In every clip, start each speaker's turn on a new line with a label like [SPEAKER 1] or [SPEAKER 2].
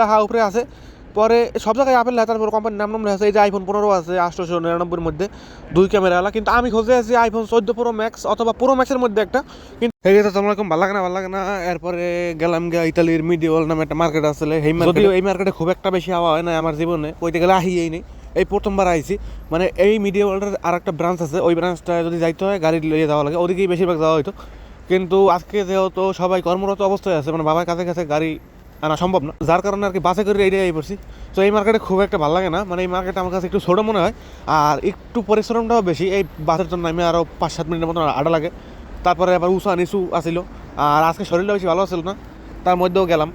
[SPEAKER 1] লেখা উপরে আছে। পরে সব জায়গায় আপেল লেখা তারপর কোম্পানির নাম নাম লেখা আছে এই যে আইফোন পনেরো আছে আটশোশো নিরানব্বইয়ের মধ্যে দুই ক্যামেরা আলা কিন্তু আমি খুঁজে আছি আইফোন চোদ্দ প্রো ম্যাক্স অথবা প্রো ম্যাক্সের মধ্যে একটা। কিন্তু এই তোমার এরকম ভালো লাগে না ভালো লাগে না? এরপরে গেলাম গিয়া ইতালির মিডিওয়াল নামে একটা মার্কেট আসলে এই যদিও এই মার্কেটে খুব একটা বেশি হাওয়া হয় না আমার জীবনে কইতে গেলে আহিয়েই নেই। এই প্রথমবার আইছি। মানে এই মিডিয়া ওয়ার্ল্ডের আর একটা ব্রাঞ্চ আছে ওই ব্রাঞ্চটা যদি যাইতে হয় গাড়ি লিয়ে যাওয়া লাগে ওদিকেই বেশিরভাগ যাওয়া হয়তো কিন্তু আজকে যেহেতু সবাই কর্মরত অবস্থায় আছে মানে বাবার কাছে কাছে গাড়ি আনা সম্ভব না। যার কারণে আর কি বাসে করে এরিয়ায় পড়ছি। তো এই মার্কেটে খুব একটা ভালো লাগে না। মানে এই মার্কেটে আমার কাছে একটু ছোটো মনে হয়। আর একটু পরিশ্রমটাও বেশি। এই বাসের জন্য আমি আরও পাঁচ, সাত মিনিটের মতো আডা লাগে। তারপরে আবার উঁচু নিচু আসিল। আর আজকে শরীরটা বেশি ভালো আসিল না। তার মধ্যেও গেলাম।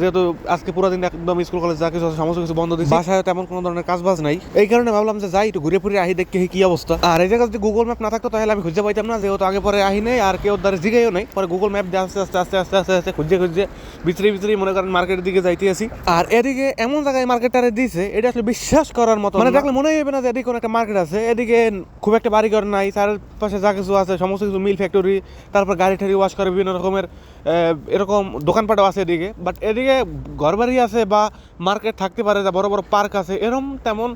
[SPEAKER 1] যেহেতু আজকে পুরো দিন একদম স্কুল কলেজ যা কিছু আছে সমস্ত কিছু বন্ধ দিচ্ছে বাসায় তেমন কোনো ধরনের কাজ বাজ নাই। এই কারণে ভাবলাম যে যাই একটু ঘুরে ফিরে আহি দেখি কি অবস্থা। আর এই জায়গায় যদি গুগল ম্যাপ না থাকতো তাহলে আমি খুঁজে পাইতাম না। যেহেতু আগে পরে আহি নেই আর কেউ দ্বারা জিগাইও নাই। পরে গুগল ম্যাপ দিয়ে আস্তে আস্তে আস্তে আস্তে আস্তে আস্তে খুঁজে খুঁজে বিচরি বিচরি মনে করেন মার্কেটের দিকে যাইতে আসি আর এদিকে এমন জায়গায় মার্কেটটারে দিছে এটা আসলে বিশ্বাস করার মতো মানে দেখলে মনে হবে না যে এদিকে কোনো একটা মার্কেট আছে। এদিকে খুব একটা বাড়িঘর নাই চারপাশে যা কিছু আছে সমস্ত কিছু মিল ফ্যাক্টরি তারপর গাড়ি ঠাড়ি ওয়াশ করে বিভিন্ন রকমের এরকম দোকানপাটও আছে এদিকে বাট এদিকে ঘরবাড়ি আছে বা মার্কেট থাকতে পারে যা বড় বড় পার্ক আছে এরকম তেমন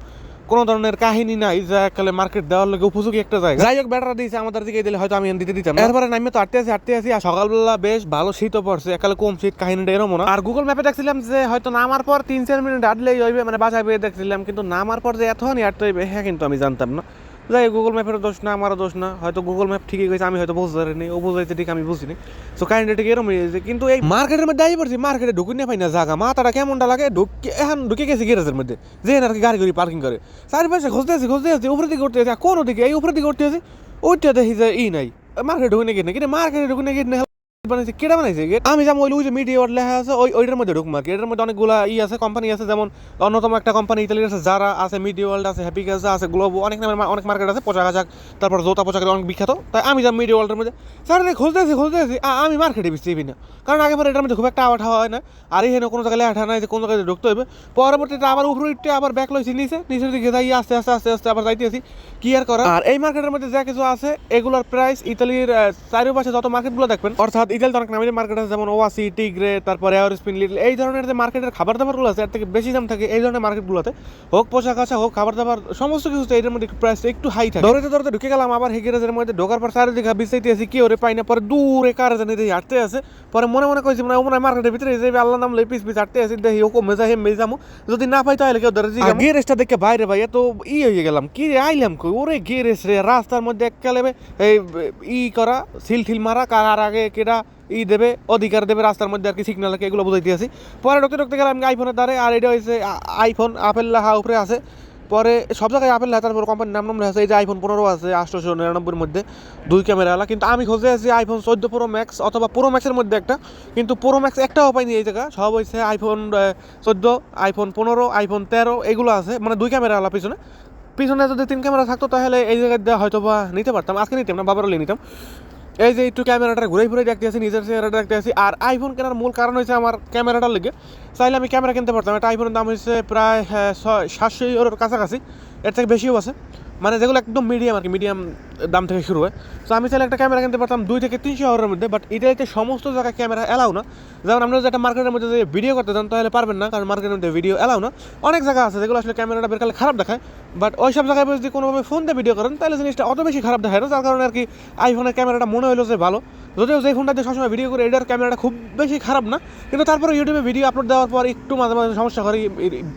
[SPEAKER 1] কোনো ধরনের কাহিনী নাই যে এককালে মার্কেট দেওয়ার লোক উপযোগী একটা জায়গা। যাই হোক বেটারা দিয়েছে আমাদের দিকে দিলে হয়তো আমি দিতে দিতাম এরপরে নামে তো আটতে আছি আটতে আছি আর সকালবেলা বেশ ভালো শীতও পড়ছে একালে কম শীত কাহিনীটা এরকম না। আর গুগল ম্যাপে দেখছিলাম যে হয়তো নামার পর তিন চার মিনিট আটলেই হইবে মানে বাসায় বেয়ে দেখছিলাম কিন্তু নামার পর যে এতখানি আটতে হইবে হ্যাঁ কিন্তু আমি জানতাম না। যাই গুগল ম্যাপের দোষ না, আমারও দোষ না। হয়তো গুগল ম্যাপ ঠিকই গেছে আমি হয়তো বুঝতে পারিনি। ও বুঝাইতে ঠিক, আমি বুঝিনি। সো কাহিনীটা ঠিক এরকম হয়েছে। কিন্তু এই মার্কেটের মধ্যে আই পড়ছি মার্কেটে ঢুকি না পাই না জায়গা মাথাটা কেমনটা লাগে, ঢুকে এখন ঢুকে গেছি গ্যারেজের মধ্যে। যে আর কি গাড়ি গাড়ি পার্কিং করে। চারিপাশে খুঁজতে আছে, খুঁজতে আছি উপরে দিকে উঠতে আছে। কোন দিকে এই উপরে দিকে উঠতে আছে ওইটা দেখি যে ই নাই। মার্কেটে গেট না কিন্তু মার্কেটে গেট না বানাইছে, কেডা বানাইছে? আমি যেমন ওই যে মিডিয়া লেখা আছে, ওই ওইটার মধ্যে ঢুকবো আর কি এটার মধ্যে অনেকগুলা ই আছে কোম্পানি আছে, যেমন অন্যতম একটা কোম্পানি ইতালির আছে যারা আছে মিডিয়া ওয়ার্ল্ড আছে হ্যাপি গ্যাস আছে গ্লোবো অনেক নামের অনেক মার্কেট আছে, পোশাক আশাক, তারপর জোতা পোশাকের অনেক বিখ্যাত। তাই আমি যাম মিডিয়া ওয়ার্ল্ডের মধ্যে। স্যার খুঁজতে আছি খুঁজতে আছি। আমি মার্কেটে বেশি না কারণ আগে পরে এটার মধ্যে খুব একটা আওয়াজ হয় না। আর এখানে কোনো জায়গায় লেখা নাই যে কোন জায়গায় ঢুকতে হবে পরবর্তীতে আবার উপরে উঠতে আবার ব্যাক লইছি, নিচে। নিচের দিকে যাই, আস্তে আস্তে আস্তে আস্তে আবার যাইতে আছি। কি আর করা আর এই মার্কেটের মধ্যে যা কিছু আছে, এগুলোর প্রাইস ইতালির চারিপাশে যত মার্কেটগুলো দেখবেন, অর্থাৎ ইতালিতে অনেক নামি মার্কেট আছে যেমন ওয়াসি টিগ্রে তারপরে এয়ারস্পিন লিটল এই ধরনের যে মার্কেটের খাবার দাবারগুলো আছে, এর থেকে বেশি দাম থাকে এই ধরনের মার্কেটগুলোতে হোক পোশাক আশা হোক খাবার দাবার সমস্ত কিছুতে এর মধ্যে প্রাইস একটু হাই থাকে। দৌড়াতে দৌড়াতে ঢুকে গেলাম, আবার হেগেরাজের মধ্যে ঢোকার পর চারিদিকে বিছাইতে আছি কি ওরে পাই না, পরে দূরে কার জানি দেখি হাঁটতে আছে পরে মনে মনে কইছি মানে মনে মার্কেটের ভিতরে যাবে আল্লাহ নাম লই পিস হাঁটতে আছি দেখি ও কমে যাই মেয়ে যাব যদি না পাই তাহলে কেউ ধরে জিগাম গেরেজটা দেখে বাইরে ভাই, এত ই হয়ে গেলাম, কি আইলাম কই? ওরে গেরেজ রে, রাস্তার মধ্যে এককালে এই ই করা সিল ঠিল মারা, কার আগে কেডা ই দেবে, অধিকার দেবে, রাস্তার মধ্যে আর কি সিগন্যাল এগুলো বুঝাইতে আছি। পরে ঢুকতে ঢুকতে গেলাম আইফোনের দ্বারে, আর এটা হয়েছে আইফোন আপেল লেখা উপরে আছে। পরে সব জায়গায় আপেল লেখা তারপর কোম্পানির নাম নাম লেখা আছে, এই যে আইফোন পনেরো আছে, আটশোশো নিরানব্বইয়ের মধ্যে, দুই ক্যামেরা আলা কিন্তু আমি খুঁজে আছি আইফোন চোদ্দ প্রো ম্যাক্স অথবা প্রো ম্যাক্সের মধ্যে একটা। কিন্তু প্রো ম্যাক্স একটাও পাইনি এই জায়গা। সব হয়েছে আইফোন চোদ্দ আইফোন পনেরো আইফোন তেরো, এগুলো আছে। মানে দুই ক্যামেরা আলা পিছনে। পিছনে যদি তিন ক্যামেরা থাকতো, তাহলে এই জায়গায় হয়তো বা নিতে পারতাম। আজকে নিতাম না বাবার হলে নিতাম। এই যে একটু ক্যামেরাটা ঘুরে ঘুরে দেখতে আছি নিজের চেহারাটা দেখতে আছি আর আইফোন কেনার মূল কারণ হয়েছে আমার ক্যামেরাটার লেগে। চাইলে আমি ক্যামেরা কিনতে পারতাম। একটা আইফোনের দাম হয়েছে প্রায় হ্যাঁ, সাতশো ইউরোর কাছাকাছি। এর থেকে বেশিও আছে। মানে যেগুলো একদম মিডিয়াম আর কি মিডিয়াম দাম থেকে শুরু হয়। তো আমি চাইলে একটা ক্যামেরা কিনতে পারতাম দুই থেকে তিনশো হাওয়ারের মধ্যে বাট ইটালিতে সমস্ত জায়গায় ক্যামেরা এলাও না। যেমন আমরা যদি একটা মার্কেটের মধ্যে যদি ভিডিও করতে চান, তাহলে পারবেন না, কারণ মার্কেটের মধ্যে ভিডিও এলাও না। অনেক জায়গা আছে যেগুলো আসলে ক্যামেরাটা বের করলে খারাপ দেখায় বাট ওই সব জায়গায় যদি কোনোভাবে ফোন দিয়ে ভিডিও করেন, তাহলে জিনিসটা অত বেশি খারাপ দেখায় না। যার কারণে আর কি আইফোনের ক্যামেরাটা মনে হলো যে ভালো। যদিও যে ফোনটা দিয়ে সবসময় ভিডিও করে, এটার ক্যামেরাটা খুব বেশি খারাপ না, কিন্তু তারপরে ইউটিউবে ভিডিও আপলোড দেওয়ার পর একটু মাঝে মাঝে সমস্যা করে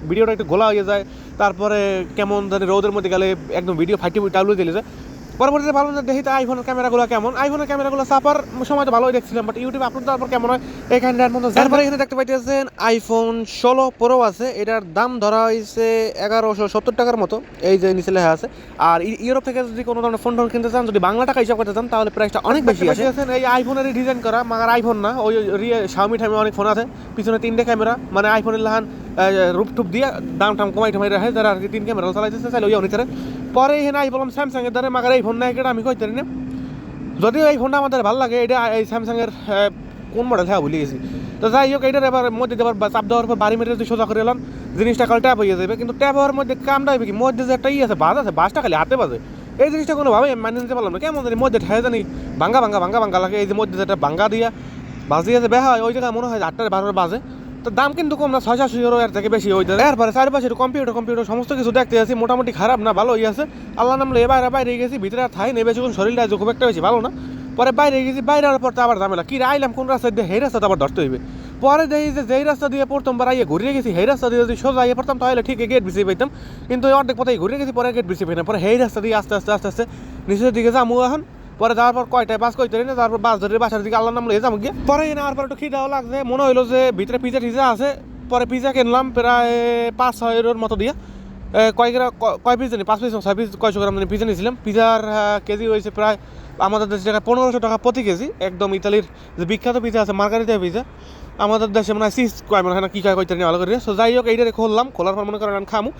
[SPEAKER 1] ভিডিওটা একটু গোলা হয়ে যায়, তারপরে কেমন ধরে রোদের মধ্যে গেলে একদম ভিডিও ফাটিয়ে টাউলে চলে যায়। পরবর্তীতে ভালো না দেখি তো আইফোনের ক্যামেরাগুলো কেমন। আইফোনের ক্যামেরাগুলো চাপার সময় তো ভালোই দেখছিলাম বাট ইউটিউবে আপলোড দেওয়ার পর কেমন হয়? মধ্যে তারপরে এখানে দেখতে পাইতেছেন আইফোন ষোলো প্রো আছে এটার দাম ধরা হয়েছে এগারোশো সত্তর টাকার মতো এই যে নিচে লেখা আছে। আর ইউরোপ থেকে যদি কোনো ধরনের ফোন টোন কিনতে চান যদি বাংলা টাকা হিসাব করতে চান তাহলে প্রাইসটা অনেক বেশি আছে। এই আইফোনের ডিজাইন করা মাগার আইফোন না ওই রিয়ে শাওমি ঠামি অনেক ফোন আছে পিছনে তিনটে ক্যামেরা মানে আইফোনের লাহান রূপ টুপ দিয়ে দাম টাম কমাই টমাই রাখে যারা আর কি তিন ক্যামেরা চালাইতেছে চাইলে ওই অনেক পরে এখানে আই বললাম স্যামসাং এর দ্বারা মাগার এই ফোন নাই কেটে আমি কইতে না যদিও এই ফোনটা আমাদের ভালো লাগে এটা এই স্যামসাংয়ের কোন মডেল হ্যাঁ ভুলে গেছি। তো যাই হোক এটার এবার মধ্যে দেবার চাপ দেওয়ার পর বাড়ি মেরে যদি সোজা করে এলাম, জিনিসটা কাল ট্যাপ হয়ে যাবে কিন্তু ট্যাপ হওয়ার মধ্যে কামটা হবে কি? মধ্যে যে একটা ই আছে বাস আছে বাসটা খালি হাতে বাজে। এই জিনিসটা কোনোভাবে মানিয়ে নিতে পারলাম না। কেমন জানি মধ্যে ঠায় জানি, ভাঙ্গা ভাঙ্গা ভাঙ্গা ভাঙ্গা লাগে। এই যে মধ্যে যেটা ভাঙ্গা দিয়া বাজ দিয়ে যে বেহা হয়, ওই জায়গায় মনে হয় যে আটটার বারোটা বাজে। তো দাম কিন্তু কম না ছয় সাতশো ইউরো এর থেকে বেশি ওই এরপরে চারপাশে কম্পিউটার কম্পিউটার সমস্ত কিছু দেখতে আছি, মোটামুটি খারাপ না, ভালোই আছে। আল্লাহ নামলে এবার বাইরে গেছি, ভিতরে আর থাই নেই, বেশিক্ষণ শরীরটা খুব একটা বেশি ভালো না। পরে বাইরে গেছি, বাইরে আসার পর তো আবার ঝামেলা। কি আইলাম কোন রাস্তা দিয়ে? সেই রাস্তাটা আবার ধরতে হইবে। পরে দেখি যে যেই রাস্তা দিয়ে প্রথমবার আইয়ে ঘুরিয়ে গেছি, সেই রাস্তা দিয়ে যদি সোজা আইয়ে পড়তাম, তাহলে ঠিক গেট বেশি পাইতাম। কিন্তু অর্ধেক পথে ঘুরিয়ে গেছি, পরে গেট বেশি পাইতাম পরে সেই রাস্তা দিয়ে আস্তে আস্তে আস্তে আস্তে, নিচের দিকে যাব এখন। পরে যাওয়ার পর কয়টায় বাস কইতে না তারপর বাস ধরে বাসার দিকে আল্লাহ নাম লয়ে যাব গিয়ে। পরে এনে আর পর একটু খিদাও লাগছে, মনে হইল যে ভিতরে পিজা টিজা আছে। পরে পিজা কিনলাম প্রায় পাঁচ ছয় ইউরোর মতো দিয়ে। কয় গ্রাম কয় পিস জানি? পাঁচ পিস ছয় পিস কয়শো গ্রাম জানি পিজা নিয়েছিলাম। পিজার কেজি হয়েছে প্রায় আমাদের দেশে টাকা পনেরোশো টাকা প্রতি কেজি। একদম ইতালির যে বিখ্যাত পিজা আছে মার্গারিতা পিজা আমাদের দেশে মানে সিস কয় মানে কী কয় কইতে নিয়ে ভালো করে। সো যাই হোক, এইটারে খুললাম। খোলার পর মনে করেন খামু।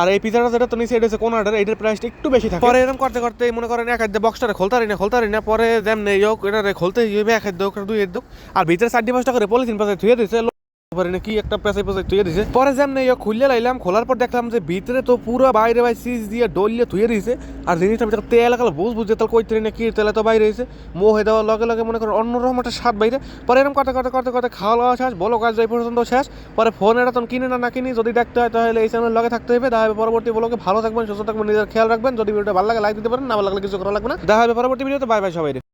[SPEAKER 1] আর এই পিজাটা যেটা তো নিচে এটা হচ্ছে কোন অর্ডার এটার প্রাইসটা একটু বেশি থাকে। পরে এরকম করতে করতে মনে করেন এক হাতে বক্সটা খোলতে পারি না খোলতে পারি না, পরে যেমনি হোক এটা খোলতে হইবে এক খাদ্য হোক, দুই হাত আর ভিতরে পাঁচ টাকা করে পলিথিন পাশে ধুয়ে দিয়েছে। পারি না কি একটা পেঁচাই পেঁচাই ধুয়ে দিছে। পরে যেমন ইয়ে খুললে লাইলাম, খোলার পর দেখলাম যে ভিতরে তো পুরো বাইরে বাই সিজ দিয়ে ডলিয়ে ধুয়ে দিয়েছে আর জিনিসটা ভিতরে তেল একাল বুঝ বুঝতে তাহলে কইতে না কি তেলে তো বাইরে হয়েছে মোহ হয়ে দেওয়ার লগে লগে মনে করো অন্যরকম একটা স্বাদ বাইরে। পরে এরকম করতে করতে করতে করতে খাওয়া দাওয়া শেষ, বলো কাজ যাই পর্যন্ত শেষ। পরে ফোন এটা তখন কিনে না না কিনি, যদি দেখতে হয় তাহলে এই চ্যানেলের লগে থাকতে হবে দেখা হবে পরবর্তী ব্লগে ভালো থাকবেন, সুস্থ থাকবেন, নিজের খেয়াল রাখবেন। যদি ভিডিওটা ভালো লাগে লাইক দিতে পারেন, না ভালো লাগলে কিছু করা লাগবে না। দেখা হবে পরবর্তী ভিডিওতে বাই বাই সবাই